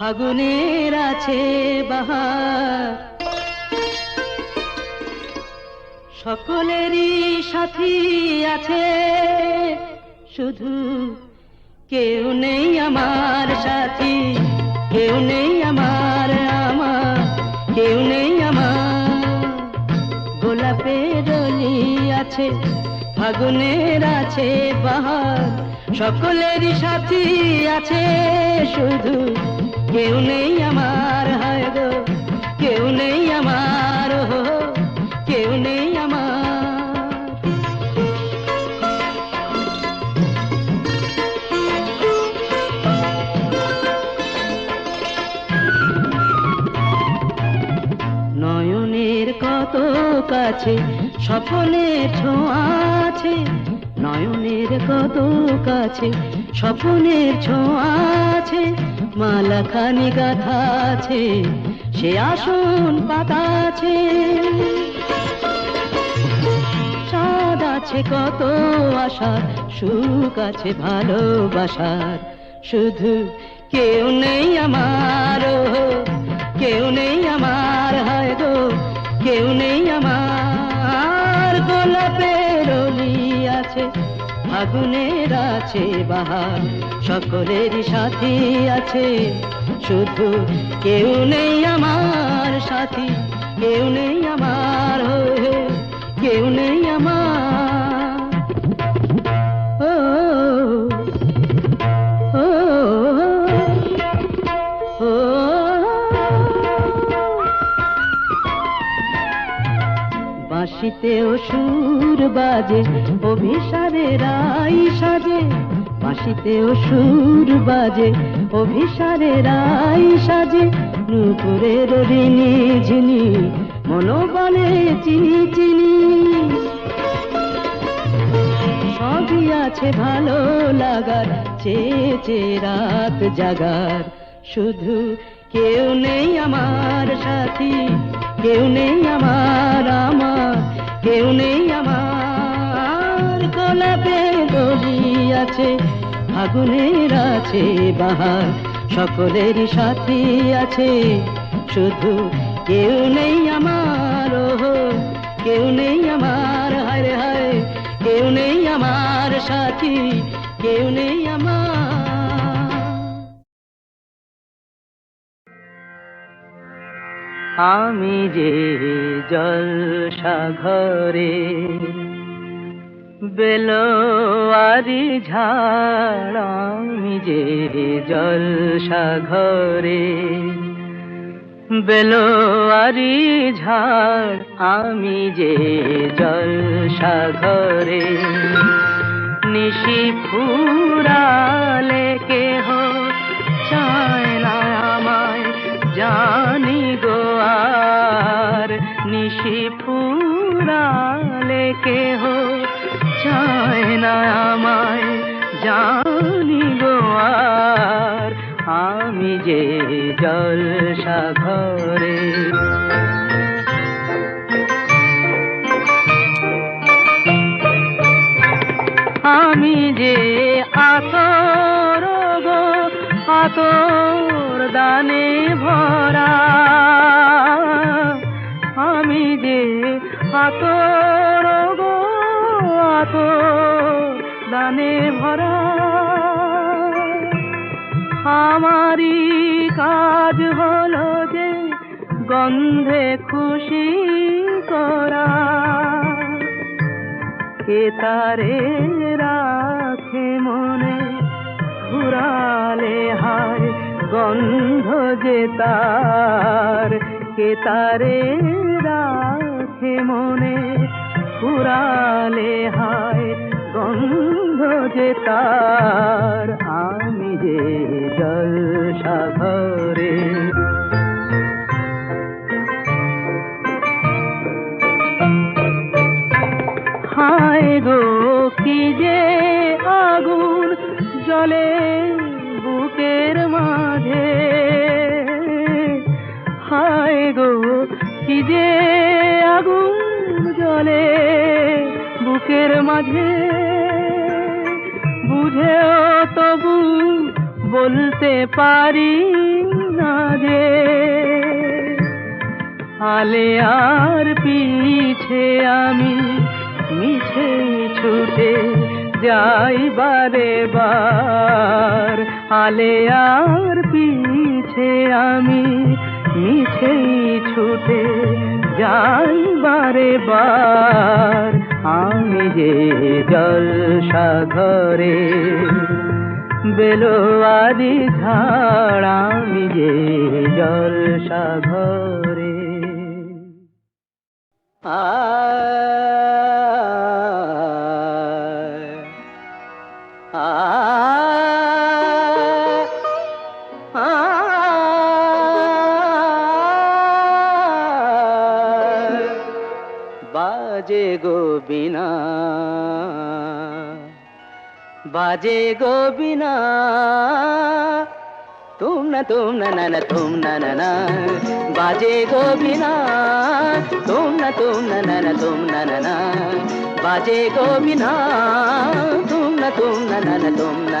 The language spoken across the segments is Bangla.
ফাগুনের আছে বাহার। সকলেরই সাথী আছে, শুধু কেউ নেই আমার সাথী, কেউ নেই আমার আমার কেউ নেই আমার। গোলাপের আছে, ফাগুনের আছে বাহার। সকলেরই সাথী আছে, শুধু কেউ নেই আমার, হায় গো। কেউ নেই আমার হো কেউ নেই আমার। নয়নের কত কাছে, স্বপনের ছোঁয়া আছে। নয়নের কত কাছে, স্বপনের ছোঁয়া আছে। মালা খানি গাথা আছে সে আসন পাতা আছে চাঁদ আছে কত আশার, সুখ আছে ভালোবাসার। শুধু কেউ নেই আমার কেউ নেই আমার, হয় গো, কেউ নেই আমার। গোলাপের আছে, আগুনের আছে বাহার। সকলের সাথী আছে। শুধু কেউ নেই আমার সাথী। কেউ নেই আমার হয়ে। কেউ নেই আমার বাঁশিতেও সুর বাজে অভিসারে রাই সাজে। বাঁশিতেও সুর বাজে অভিসারে রাই সাজে। নুপুরের ঋণী ঝিনি, মনোবলে চিনি চিনি। সবই আছে ভালো লাগার, চেয়ে চেয়ে রাত জাগার। শুধু কেউ নেই আমার সাথী, কেউ নেই আমার আমার কেউ নেই আমার গোলাপে গলি আছে, আগুনের আছে বাহার সকলেরই সাথী আছে। শুধু কেউ নেই আমার কেউ নেই আমার, হায় হায়, কেউ নেই আমার সাথী, কেউ নেই আমার আমি যে জলসাঘরে বেলোয়ারি ঝাড়, আমি যে জলসাঘরে বেলোয়ারি ঝাড়, আমি যে জলসাঘরে নিশি ফুরালে কেহ চায় না আমায় জানি গো, আর নিশি ফুরালে কেহ চায় না আমায় জানি গো আমি যে জলসাঘরে আমি যে আতর গো, আতর দানে ভরা। আমি যে আতর গো, আতর দানে ভরা। আমারই কাজ হলো যে গন্ধে খুশি করা। কে তারে রাখে মনে ঘুরালে হায় গন্ধ যে তার, কে তারে রাখে মনে? পুরালে হায় গন্ধ যে তার, আমি যে জল সাগরে। হায় গো, কি যে আগুন জলে বুকের মাঝে। বুঝেও তবু বলতে পারি না যে আলে আর পিছে আমি মিছে ছুটে যাই বারে বার। আলে আর পিছে আমি মিছেই ছুটে যাই বারে আমি যে জল সাগরে বেলোয়ারি ঝাড়, আমি যে জল সাগরে। বাজে গো বিনা বাজে গো বিনা তুম না তুম না না না তুম না না না বাজে গো বিনা তুম না তুম না না না তুম না না না বাজে গো বিনা তুম না তুম না না না তুম না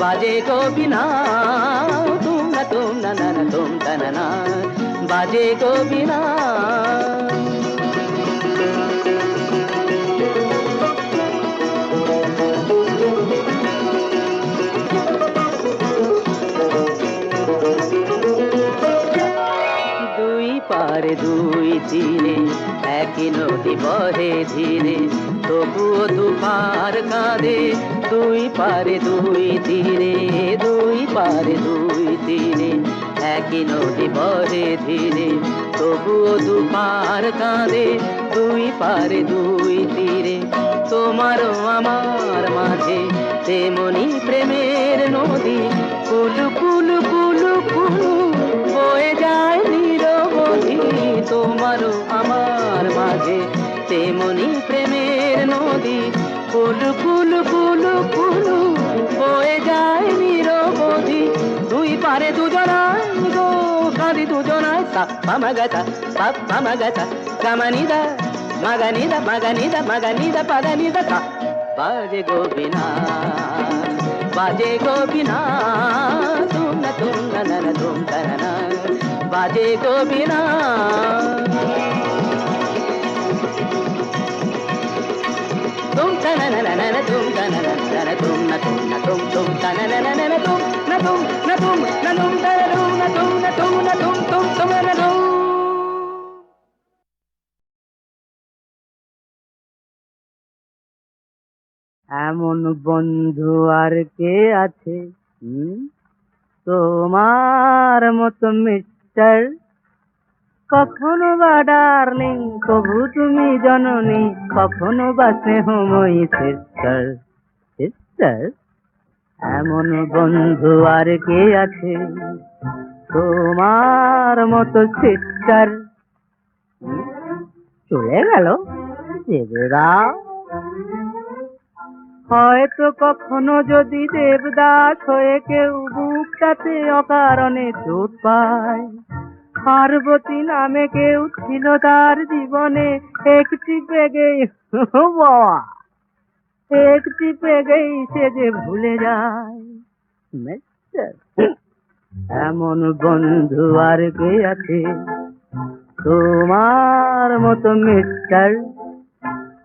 বাজে গোবিনা তুম না তুম না না না তুম তা না পারে দুই তীরে একই নদী বহে ধীরে তবুও দুপার কাঁদে, দুই পারে দুই তীরে দুই পারে দুই তীরে একই নদী বহে ধীরে তবুও দুপার কাঁদে, দুই পারে দুই তীরে তোমারও আমার মাঝে তেমনি প্রেমের নদী। কুলু কুলু কুলু কুলু তোমারও আমার মাঝে, তেমনি প্রেমের নদী। ফুল ফুল ফুল ফুল বয়ে যায় নিরবধি। দুই পারে দুজনায় গো কাঁদি দুজনায় সাপ্পা মাগাতা সাপ্পা মাগাতা, কামানিদা, মাগানিদা মাগানিদা মাগানিদা, পাদানিদা তা বাজে গোবিনা বাজে গোবিনা তুম না তুম না না তুম না। বাজে গোবিনা tum ta na na এমন বন্ধু আর কে আছে তোমার মতো মিষ্টি মিস্টার কখনো বা ডার্লিং কবু তুমি জননী, কখনো বা স্নেহময়ী সিস্টার সিস্টার এমন বন্ধু আর কে আছে? তোমার মতো সিস্টার চলে গেল দেবেরা হয়তো কখনো যদি দেবদাস হয়ে কেউ বুকটাতে অকারণে চোট পায়। পার্বতী নামে কেউ ছিল তার জীবনে একটি বাবা, একটি পেগেই সে যে ভুলে যায়। এমন বন্ধু আর কে আছে? তোমার মতো মিস্টার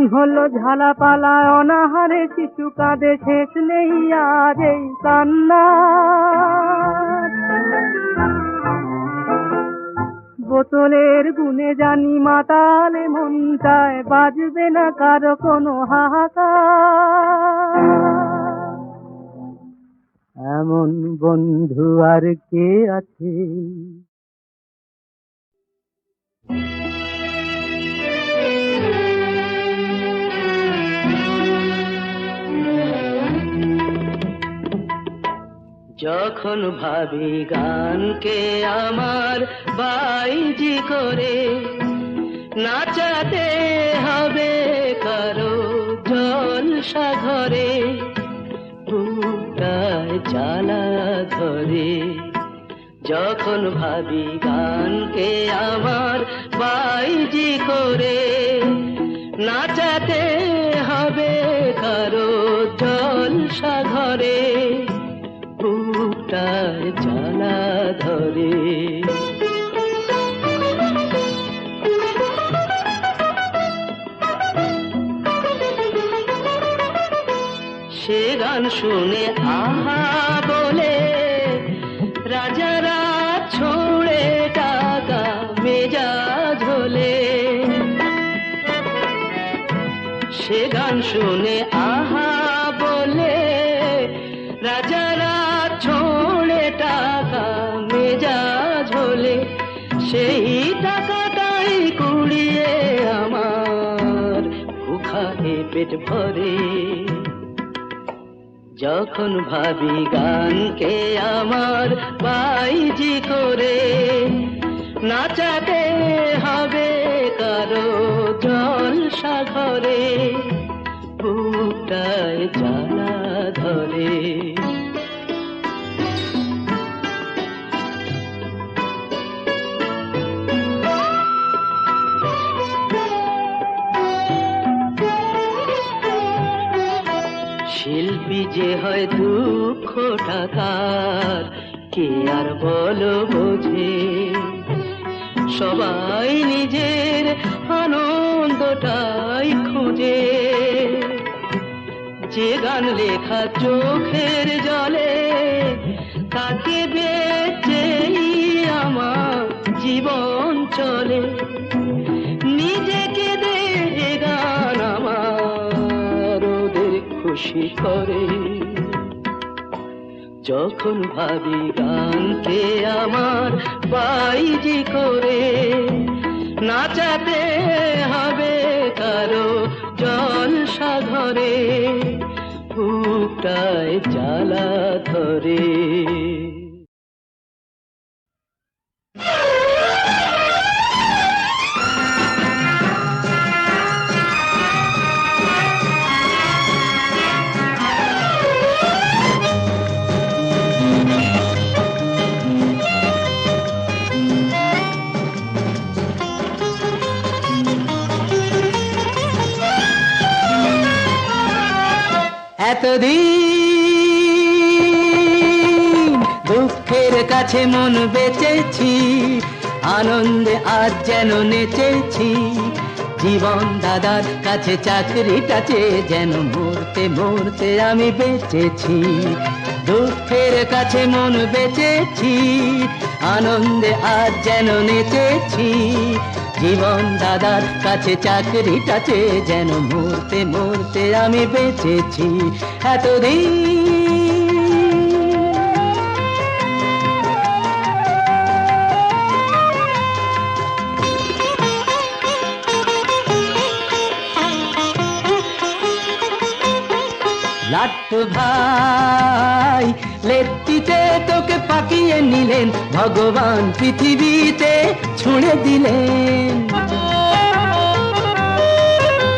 কান হলো ঝালাপালা, অনাহারে শিশু কাঁদে, শেষ নেই আজ এই কান্না। বোতলের গুনে জানি মাতালে মনটায় বাজবে না কারও কোনো হাহাকার। এমন বন্ধু আর কে আছে? যখন ভাবি গানকে আমার বাইজি করে, নাচাতে হবে কারও জলসা ঘরে বুকটায় জ্বালা ধরে। যখন ভাবি গানকে আমার বাইজি করে, নাচাতে হবে কারও জলসা ঘরে বুকটায় জ্বালা ধরে। সে গান শুনে আহা বলে, রাজারা ছোড়ে টাকা মেজাজ হলে। সে গান শুনে সেই টাকাটাই কুড়িয়ে আমার ভুখায় পেট ভরে। যখন ভাবি গানকে আমার বাইজি করে, নাচাতে হবে কারও জল ঘরে, বুকটায় জ্বালা ধরে। যে হয় দুঃখ টাকার, কে আর বলো বোঝে? সবাই নিজের আনন্দটাই খুঁজে। যে গান লেখা চোখের জলে খুশি করে যখন ভাবি গানকে আমার বাইজি করে, নাচাতে হবে কারও জলসা ঘরে বুকটায় জ্বালা ধরে। এতদিন দুঃখের কাছে মন বেঁচেছি, আনন্দে আজ যেন নেচেছি। জীবন দাদার কাছে চাকরিটা চেয়ে যেন মরতে মরতে আমি বেঁচেছি। দুঃখের কাছে মন বেচেছি, আনন্দে আজ যেন নেচেছি। জীবন দাদার কাছে চাকরিটাতে যেন মরতে মরতে আমি বেঁচেছি এতদিন। লাট্টু ভাই। তোকে পাকিয়ে নিলেন, ভগবান পৃথিবীতে ছুঁড়ে দিলেন।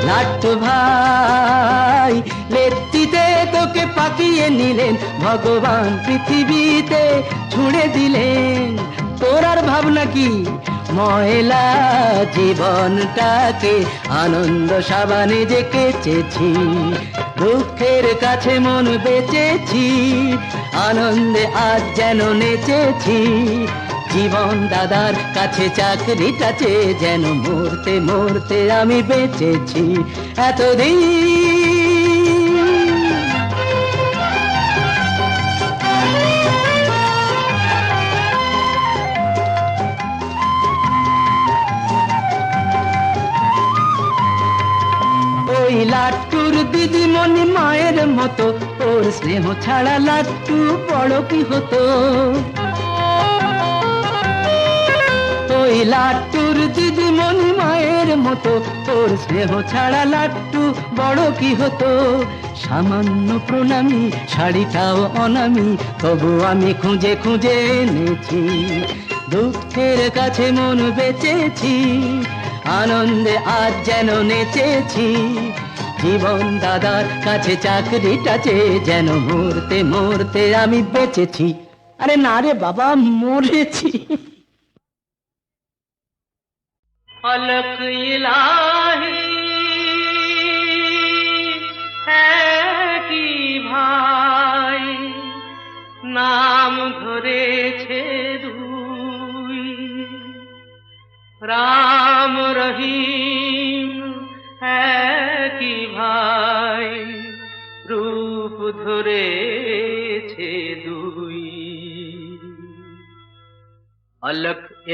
লাট্টু ভাই লেট্টিতে তোকে পাকিয়ে নিলেন, ভগবান পৃথিবীতে ছুঁড়ে দিলেন। তোর আর ভাবনা কি? ময়লা জীবনটাকে আনন্দ সাবানে যে কেচেছি, দুঃখের কাছে মন বেঁচেছি। আনন্দে আজ যেন নেচেছি। জীবন দাদার কাছে চাকরিটা চেয়ে যেন মরতে মরতে আমি বেঁচেছি। এতদিন ওই লাট্টুর দিদিমণি মায়ের মতো ওর স্নেহ ছাড়া লাট্টু বড় কি হতো? ওই লাট্টুর দিদিমণি মায়ের মতো তোর স্নেহ ছাড়া লাট্টু বড় কি হতো? সামান্য প্রণামী, শাড়িটাও অনামি, তবু আমি খুঁজে খুঁজে এনেছি। দুঃখের কাছে মন বেঁচেছি, আনন্দে আজ যেন নেচেছি। জীবন দাদার কাছে চাকরিটা চেয়ে যেন মরতে মরতে আমি বেঁচেছি। আরে না রে বাবা, মরেছি। অলক ইলাহি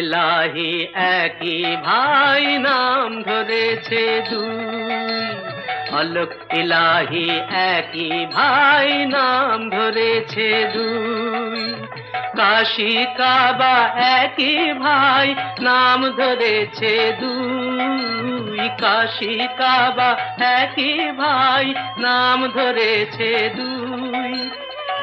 অলক ইলাহি একই ভাই নাম ধরেছে দুই। অলক ইলাহি একই ভাই নাম ধরেছে দুই। কাশি কাবা একই ভাই নাম ধরেছে দুই। কাশি কাবা একই ভাই নাম ধরেছে দুই।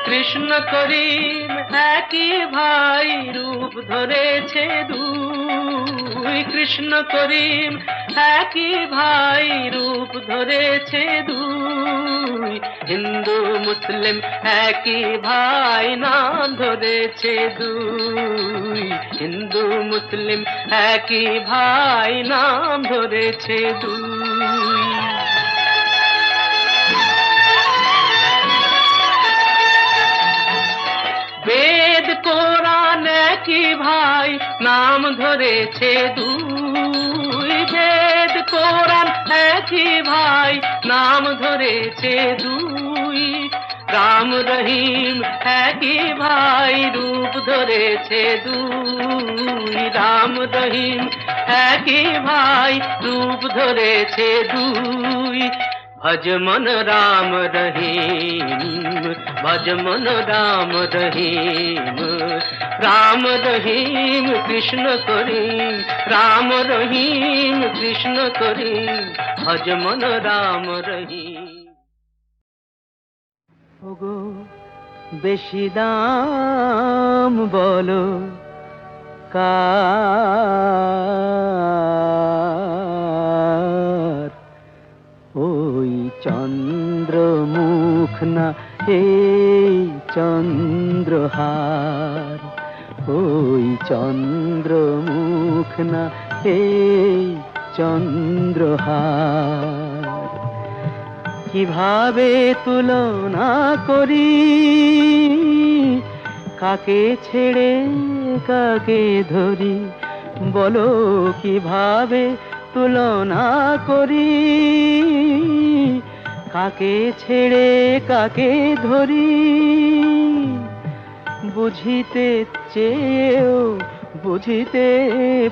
কৃষ্ণ করিম একই ভাই রূপ ধরেছে দুই। কৃষ্ণ করিম একই ভাই রূপ ধরেছে দুই। হিন্দু, মুসলিম একই ভাই নাম ধরেছে দুই। হিন্দু, মুসলিম একই ভাই নাম ধরেছে দুই। বেদ কোরআন কি ভাই? নাম ধরেছে দুই। বেদ কোরআন কি ভাই? নাম ধরেছে দুই। রাম রহিম একই ভাই? রূপ ধরেছে দুই। রাম রহিম একই ভাই? রূপ ধরেছে দুই। ভজমন রাম রহিম ভজমন রাম রহিম রাম রহিম কৃষ্ণ করিম রাম রহিম কৃষ্ণ করিম ভজমন রাম রহিম ওগো, বেশি দাম বলো কার চন্দ্রমুখ না, এই চন্দ্রহার। ওই চন্দ্রমুখ না, এই চন্দ্রহার। কীভাবে তুলনা করি? কাকে ছেড়ে, কাকে ধরি? বলো, কীভাবে তুলনা করি? কাকে ছেড়ে কাকে ধরি? বুঝিতে চেয়েও বুঝিতে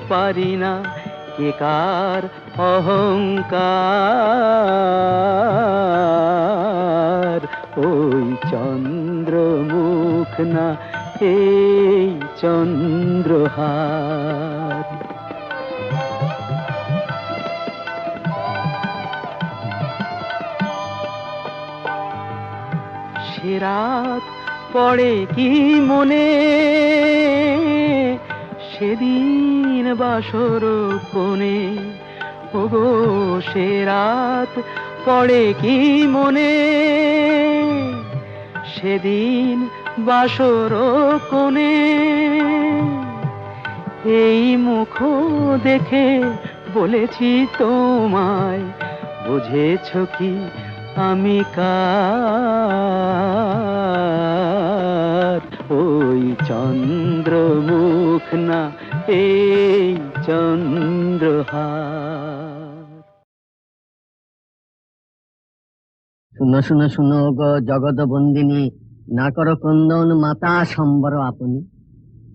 পারি না একার অহংকার? ওই চন্দ্রমুখ না, এই চন্দ্রহার? রাত পড়ে কি মনে? সেদিন বাসর কোণে, ওগো সে রাত পড়ে কি মনে? সেদিন বাসর কোণে, এই মুখ দেখে বলেছি তোমায়, বুঝেছ কি আমি কার ওই চন্দ্রমুখ না এই চন্দ্রহার। শুনো শুনো শুনো গো জগৎ বন্দিনী না করো ক্রন্দন মাতা সম্বর আপনি।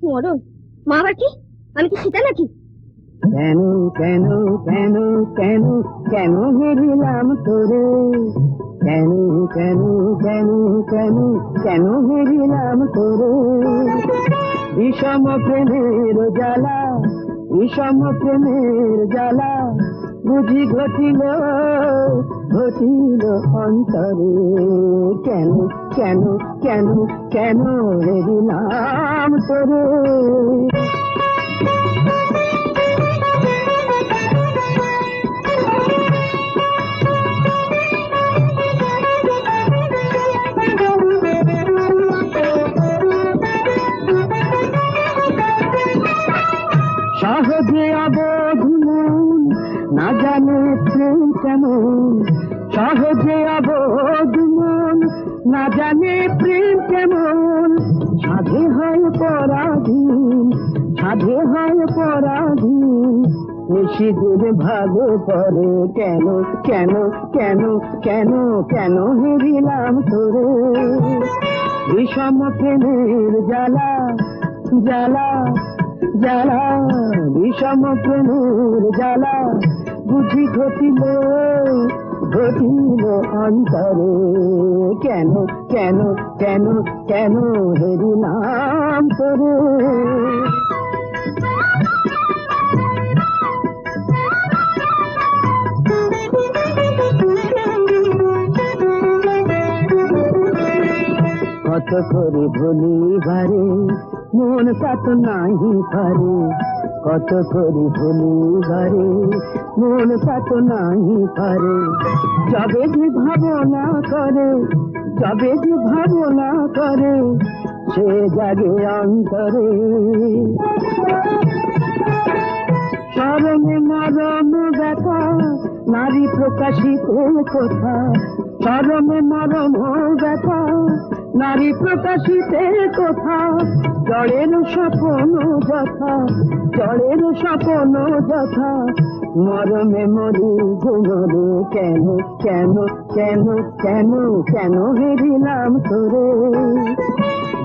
মরণ মা আবার কি? আমি কি সীতা নাকি? কেন কেন কেন কেন কেন হেরিলাম তোরে? কেন কেন কেন কেন কেন হেরিলাম তোরে? বিষম প্রেমের জ্বালা, বিষম প্রেমের জ্বালা বুঝি ঘটিল ঘটিল অন্তরে। কেন কেন কেন কেন হেরিলাম তোরে? সহজে অবোধ না জানে প্রেম কেমন। সহজে অবোধ না জানে প্রেম কেমন। সাধে হয় পরাধীন, সাধে হয় পরাধীন। নিশিদের ভাগে পরে কেন কেন কেন কেন কেন হেরিলাম তোরে? বিষম প্রেমের জ্বালা জ্বালা জ্বালা, বিষম প্রেমের জ্বালা, বুঝি ঘটিল ঘটিল অন্তরে। কেন কেন কেন কেন হেরিলাম তোরে? কত করে ভুলি বারে মন কত নাহি পারে কত করে ভুলি বারে মন কত নাহি পারে যবে যে ভাবনা করে, যবে যে ভাবনা করে, সে জাগে অন্তরে। চরণে মরণ ব্যথা, নারী প্রকাশিত কথা চরণে মরণ ব্যথা নারী প্রকাশিত কথা জড়ের স্বপন যথা জড়ের স্বপন যথা। মরমে মরি ঘুমরে কেন কেন কেন কেন কেন হেরিলাম তোরে?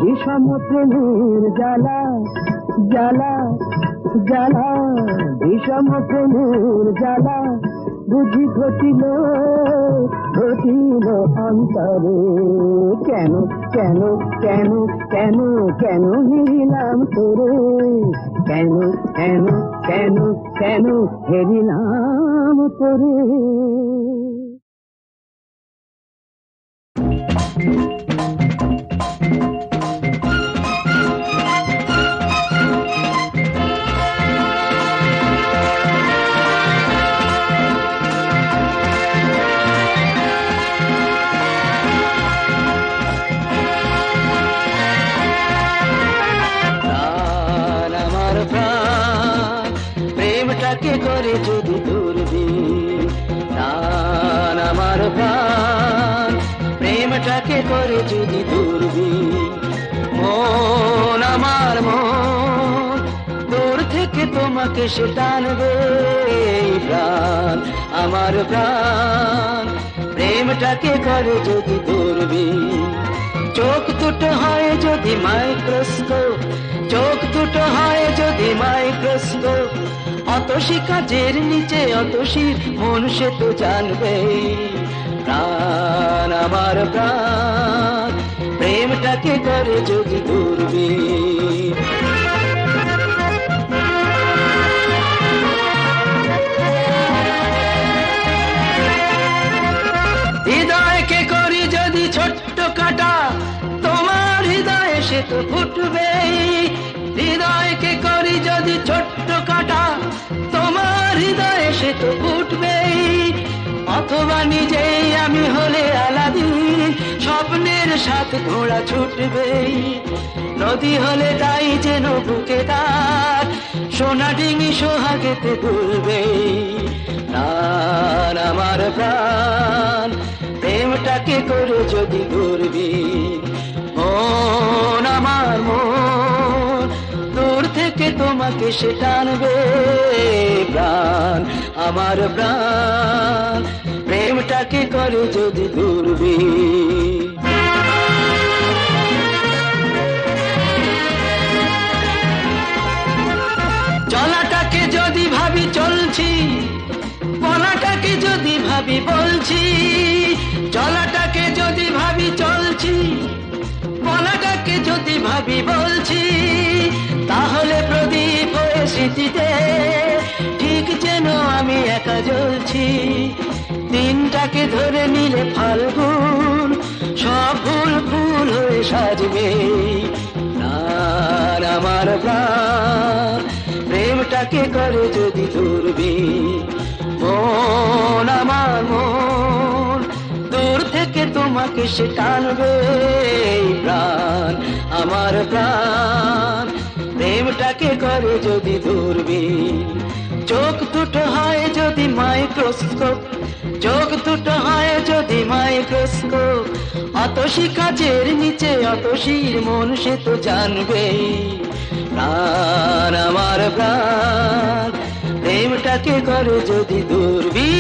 বিষম প্রেমের জ্বালা জ্বালা জ্বালা, বিষম প্রেমের জ্বালা। বুঝি ঘটিল ঘটিল অন্তরে। কেন কেন কেন কেন কেন হেরিলাম তোরে? কেন কেন কেন কেন হেরিলাম তোরে? যদি দূরবীন মন আমার মন, দূর থেকে তোমাকে সে টানবে প্রাণ, আমার প্রাণ। প্রেমটাকে করে যদি দূরবীন চোখ দুটো হয় যদি মাইক্রোস্কোপ, চোখ দুটো হয় যদি মাইক্রোস্কোপ। অতসী কাজের নিচে অতসী মন সে তো জানবে প্রাণ আমার প্রাণ। প্রেমটাকে করে যদি দূরবীন হৃদয়কে করি যদি ছোট্ট কাটা, তোমার সে তো ফুটবেই। হৃদয়কে করি যদি ছোট্ট কাটা, তোমার হৃদয়ে সে তো ফুটবেই। অথবা নিজেই আমি হলে আলাদি। সাথ ঘোড়া ছুটবেই নদী হলে তাই যেন বুকে তার, সোনা ডিঙি সোহাগেতে দুলবে। প্রাণ আমার প্রাণ, প্রেমটাকে করে যদি ঘুরবি মন আমার মন, দূর থেকে তোমাকে সে টানবে। প্রাণ আমার প্রাণ, প্রেমটাকে করে যদি ঘুরবি ভাবি চলছি বলাটাকে যদি ভাবি বলছি, চলাটাকে যদি ভাবি চলছি বলাটাকে যদি ভাবি বলছি, তাহলে প্রদীপ হয়ে স্মৃতিতে ঠিক যেন আমি একা জ্বলছি। দিনটাকে ধরে নিলে ফাল্গুন, সব ফুল হয়ে সাজবে। আমার প্রাণ প্রেমটাকে করে যদি ধরবি মন আমার মন, দূর থেকে তোমাকে সে টানবে প্রাণ, আমার প্রাণ। প্রেমটাকে করে যদি ধরবি চোখ দুটো হয় যদি মাইক্রোস্কোপ, চোখ দুটো হয় যদি মাইক্রোস্কোপ। অতসী কাচের নিচে অতসীর মন সে তো জানবে প্রাণ আমার প্রাণ। প্রেমটাকে করে যদি দূরবি